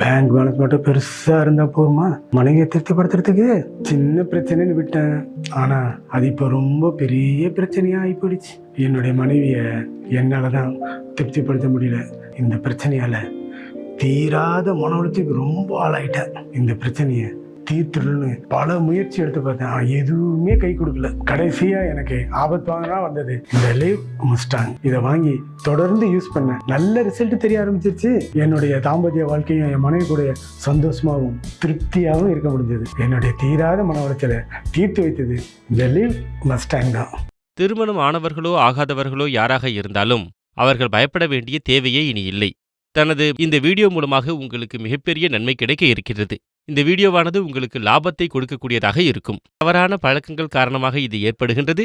Bank balance மட்டும் பெருசா இருந்தா போதுமா? மனைவியை திருப்திப்படுத்துறதுக்கு சின்ன பிரச்சனைன்னு விட்டேன். ஆனா அது இப்போ ரொம்ப பெரிய பிரச்சனையா ஆகி போயிடுச்சு என்னுடைய மனைவியை என்னால் தான் திருப்திப்படுத்த முடியல. இந்த பிரச்சனையால தீராத மன உளைச்சலுக்கு ரொம்ப ஆளாயிட்டேன். இந்த பிரச்சனையை தீர்த்துடணும்னு பல முயற்சி எடுத்து பார்த்தேன். எதுவுமே கை கொடுக்கல. கடைசியா எனக்கு ஆபத்து வாங்கினா வந்தது. இந்த லேவ் முஸ்டாங் இதை வாங்கி தொடர்ந்து யூஸ் பண்ணேன். நல்ல ரிசல்ட் தெரிய ஆரம்பிச்சிருச்சு. என்னுடைய தாம்பத்திய வாழ்க்கையும் என் மனைவி கூட சந்தோஷமாகவும் திருப்தியாகவும் இருக்க முடிஞ்சது. என்னுடைய தீராத மன உளைச்சலை தீர்த்து வைத்தது இந்த லேவ் மஸ்டாங் தான். திருமணம் ஆனவர்களோ ஆகாதவர்களோ யாராக இருந்தாலும் அவர்கள் பயப்பட வேண்டிய தேவையே இனி இல்லை. தனது இந்த வீடியோ மூலமாக உங்களுக்கு மிகப்பெரிய நன்மை கிடைக்க இருக்கிறது. இந்த வீடியோவானது உங்களுக்கு லாபத்தை கொடுக்கக்கூடியதாக இருக்கும். தவறான பழக்கங்கள் காரணமாக இது ஏற்படுகின்றது.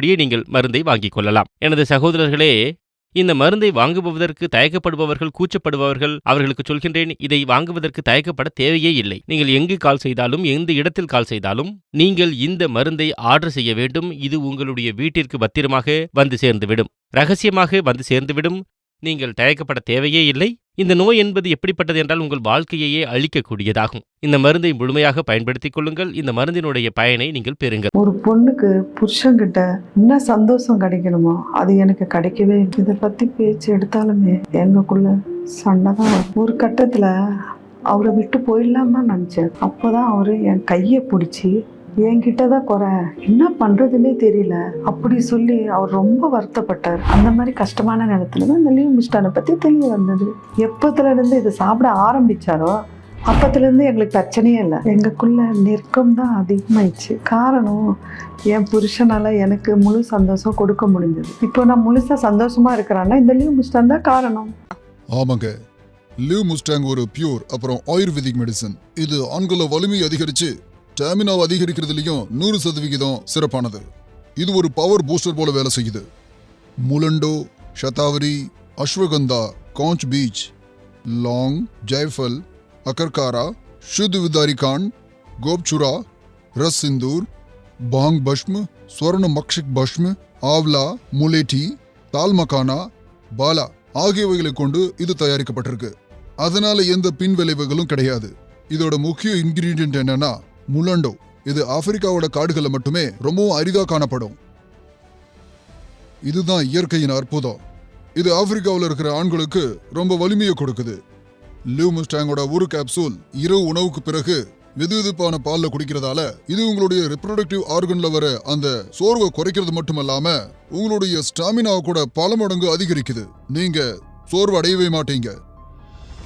இருந்தபடியே நீங்கள் மருந்தை வாங்கிக் கொள்ளலாம். எனது சகோதரர்களே இந்த மருந்தை வாங்குபவதற்கு தயக்கப்படுபவர்கள் கூச்சப்படுபவர்கள் அவர்களுக்கு சொல்கின்றேன் இதை வாங்குவதற்கு தயக்கப்பட தேவையே இல்லை. நீங்கள் எங்கு கால் செய்தாலும் எந்த இடத்தில் கால் செய்தாலும் நீங்கள் இந்த மருந்தை ஆர்டர் செய்ய வேண்டும். இது உங்களுடைய வீட்டிற்கு பத்திரமாக வந்து சேர்ந்துவிடும். ரகசியமாக வந்து சேர்ந்துவிடும். நீங்கள் தயக்கப்பட தேவையே இல்லை. இந்த நோய் என்பது எப்படிப்பட்டது என்றால் உங்கள் வாழ்க்கையையே அழிக்கக்கூடியதாகும். இந்த மருந்தை முழுமையாக பயன்படுத்திக் கொள்ளுங்கள். இந்த மருந்தினுடைய பயனை நீங்கள் பெறுங்கள். ஒரு பொண்ணுக்கு புருஷங்கிட்ட என்ன சந்தோஷம் கிடைக்கணுமோ அது எனக்கு கிடைக்கவே இதை பத்தி பேச்சு எடுத்தாலுமே எங்களுக்குள்ள சண்டை தான் ஒரு கட்டத்துல அவரை விட்டு போயிடலாமா நினச்சேன். அப்போதான் அவர் என் கையை பிடிச்சி என்கிட்ட தான் குறை. என்ன பண்ணுறதுன்னே தெரியல. அப்படி சொல்லி அவர் ரொம்ப வருத்தப்பட்டார். அந்த மாதிரி கஷ்டமான நேரத்தில் தான் இந்த லீவ் மிஸ்டானை பற்றி தெரிய வந்தது. எப்பத்துலேருந்து இதை சாப்பிட ஆரம்பிச்சாரோ அப்பத்துலேருந்து எங்களுக்கு பிரச்சனையே இல்லை. எங்களுக்குள்ள நெருக்கம் தான் அதிகமாயிடுச்சு. காரணம் என் புருஷனால் எனக்கு முழு சந்தோஷம் கொடுக்க முடிஞ்சது. இப்போ நான் முழுசாக சந்தோஷமாக இருக்கிறேன்னா இந்த லீவ் மிஸ்டான் தான் காரணம். ஆமாங்க. லீவ் முஸ்டாங் ஒரு பியூர் அப்புறம் ஆயுர்வேதிக் மெடிசன் இது ஆண்கள வலிமை அதிகரிச்சு டேமினோ அதிகரிக்கிறதுலையும் நூறு சதவிகிதம் சிறப்பானது. இது ஒரு பவர் பூஸ்டர் போல வேலை செய்யுது. முலண்டோ ஷதாவரி அஸ்வகந்தா காஞ்ச் பீச் லாங் ஜெய்ஃபல் அகர்காரா ஷுத் விதாரி கான் கோப்சுரா ரஸ் சிந்தூர் பாங் பஷ்ம ஸ்வர்ண மக்ஷிக் பஷ்ம ஆவ்லா முலேட்டி தால்மகானா பாலா ஆகியவைகளை கொண்டு இது தயாரிக்கப்பட்டிருக்கு. அதனால எந்த பின்விளைவுகளும் கிடையாது. இதோட முக்கிய இன்கிரீடியன்ட் என்னன்னா முலண்டோ. இது ஆப்பிரிக்காவோட காடுகளில் மட்டுமே ரொம்பவும் அரிதாக காணப்படும். இதுதான் இயற்கையின் அற்புதம். இது ஆப்பிரிக்காவில் இருக்கிற ஆண்களுக்கு ரொம்ப வலிமையை கொடுக்குது. லிவ் முஸ்டாங்கோட ஒரு கேப்சூல் இரவு உணவுக்கு பிறகு வெது வெதுப்பான பாலில் குடிக்கிறதால இது உங்களுடைய ரிப்ரொடக்டிவ் ஆர்கன்ல வர அந்த சோர்வை குறைக்கிறது மட்டுமல்லாம உங்களுடைய ஸ்டாமினாவை கூட பல மடங்கு அதிகரிக்குது. நீங்க சோர்வு அடையவே மாட்டீங்க.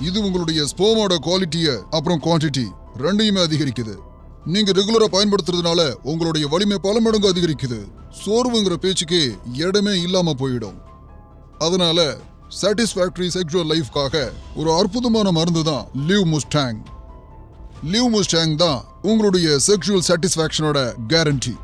இது உங்களுடைய ஸ்போமோட குவாலிட்டியை அப்புறம் குவான்டிட்டி ரெண்டையுமே அதிகரிக்குது. நீங்க ரெகுலரா பயன்படுத்துறதுனால உங்களுடைய வலிமை பல மடங்கு அதிகரிக்குது. சோர்வுங்கிற பேச்சுக்கே இடமே இல்லாம போயிடும். அதனால சாட்டிஸ்ஃபேக்டரி செக்ஷுவல் லைஃப்காக ஒரு அற்புதமான மருந்து தான் லிவ் முஸ்டாங் லிவ் முஸ்டாங் தான் உங்களுடைய செக்ஷுவல் சாட்டிஸ்ஃபேக்ஷனோட கேரண்டி